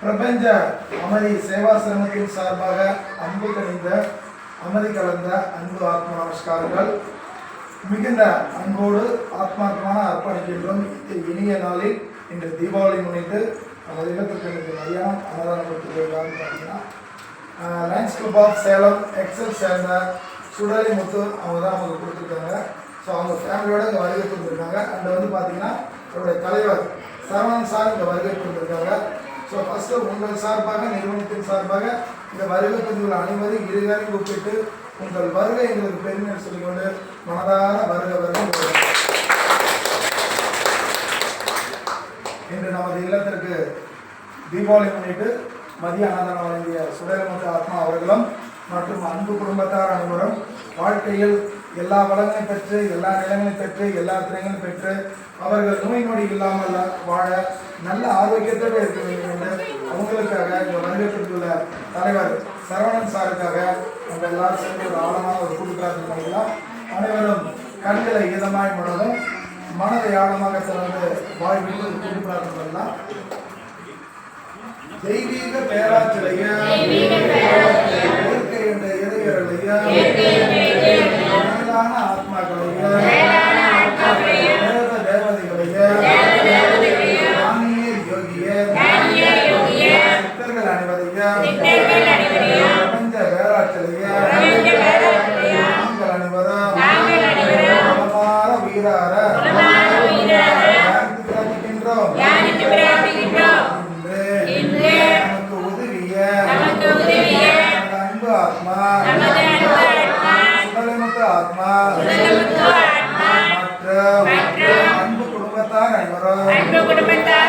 பிரபஞ்ச அமதி சேவாசிரமத்தின் சார்பாக அன்பு கணிந்த அமதி கலந்த அன்பு ஆத்ம நமஸ்காரங்கள். மிகுந்த அன்போடு ஆத்மார்த்தமான அர்ப்பணிக்கின்றோம். இனிய நாளில் இன்று தீபாவளி முன்னிட்டு நமது இல்லத்திற்கு எனக்கு மதியானம் அன்னதானம் கொடுத்துருக்காங்க பார்த்தீங்கன்னா lions club of Salem Excel சேர்ந்த சுடலி முத்து அவங்க தான் அவங்க கொடுத்துருக்காங்க. ஸோ அவங்க ஃபேமிலியோட இங்கே வருகை கொடுத்துருக்காங்க அண்ட் வந்து பார்த்தீங்கன்னா அவருடைய தலைவர் சரவணன் சார் இங்கே வருகை கொடுத்துருக்காங்க ஸோ ஃபஸ்ட்டு உங்கள் சார்பாக நிறுவனத்தின் சார்பாக இந்த வருகை பதிவுகள் அனைவரும் இருகாரையும் கூப்பிட்டு உங்கள் வருகை எங்களுக்கு பெருமை சொல்லிக்கொண்டு மனதார வருக வருகை இன்று நமது இல்லத்திற்கு தீபாவளி முன்னிட்டு மதிய அன்னதானம் வழங்கிய சுடலமுத்து ஆத்மா அவர்களும் மற்றும் அன்பு குடும்பத்தார் அனைவரும் வாழ்க்கையில் எல்லா வளங்களையும் பெற்று எல்லா நிலங்களையும் பெற்று எல்லா திறங்களையும் பெற்று அவர்கள் நோய் நொடி இல்லாமல் வாழ நல்ல ஆரோக்கியத்தோடு இருக்க வேண்டும் என்று அவங்களுக்காக இந்த வருகத்திற்குள்ள தலைவர் சரவணன் சாருக்காக நம்ம எல்லாரும் சேர்ந்து ஒரு ஆழமான ஒரு கூட்டு பண்ணலாம் அனைவரும் கண்களை இதமாய் மனதும் மனதை ஆழமாக திறந்து வாழ்வில் ஒரு கூட்டு பிரார்த்தனை பண்ணலாம் தெய்வீக பேராற்றலைய தியானித்து பிரார்த்திக்கின்றோம் இன்று நமக்கு உதவிய நமது அன்பு ஆத்மா சுடலைமுத்து ஆத்மா மற்றும் அன்பு குடும்பத்தார் அனைவரும்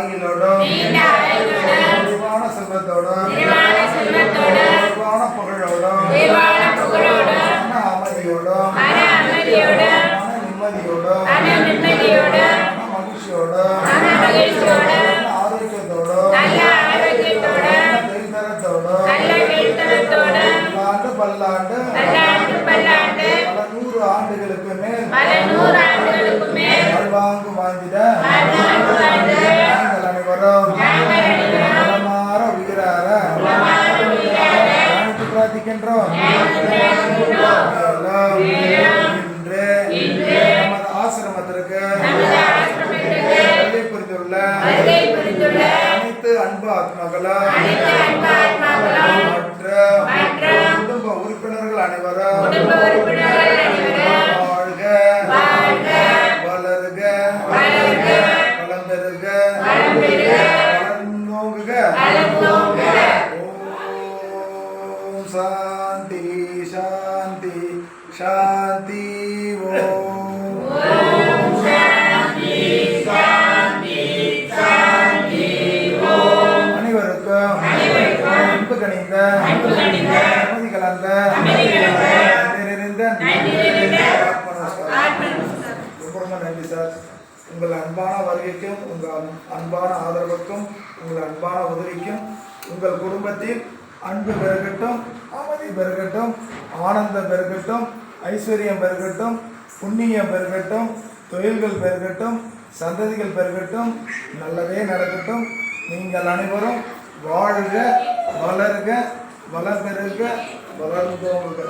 ஆயுளோடும் நிறைவான செல்வத்தோடும் நிறைவான புகழோடும் மன அமைதியோடும் மன நிம்மதியோடும் மன மகிழ்ச்சியோடும் ஆரோக்கியத்தோடும் பல்லாண்டு பல்லாண்டு பல நூறு ஆண்டுகளுக்கு மேல் வாழ்வாங்கு வாழ்ந்திட அனைவரும் நலமாற உயிரார அனைத்து பிரார்த்திக்கின்றோம். இன்று நமது ஆசிரமத்திற்கு வருகை புரிந்துள்ள அனைத்து அன்பு ஆத்மாக்களும் குடும்ப உறுப்பினர்கள் அனைவரும் சாந்தி சாந்தி ஓம் அனைவருக்கும் அன்பு கணிந்த அமைதி கலந்த நிறைந்த ஆத்ம ரொம்ப ரொம்ப நன்றி சார். உங்கள் அன்பான வருகைக்கும் உங்கள் அன்பான ஆதரவுக்கும் உங்கள் அன்பான உதவிக்கும் உங்கள் குடும்பத்தில் அன்பு பெருகட்டும். பெருகட்டும் ஆனந்தம் பெருகட்டும் ஐஸ்வர்யம் பெருகட்டும் புண்ணியம் பெருகட்டும் தொழில்கள் பெருகட்டும் சந்ததிகள் பெருகட்டும் நல்லதே நடக்கட்டும். நீங்கள் அனைவரும் வாழ்க வளர்க வளர் பெருக வளர்ந்தோங்க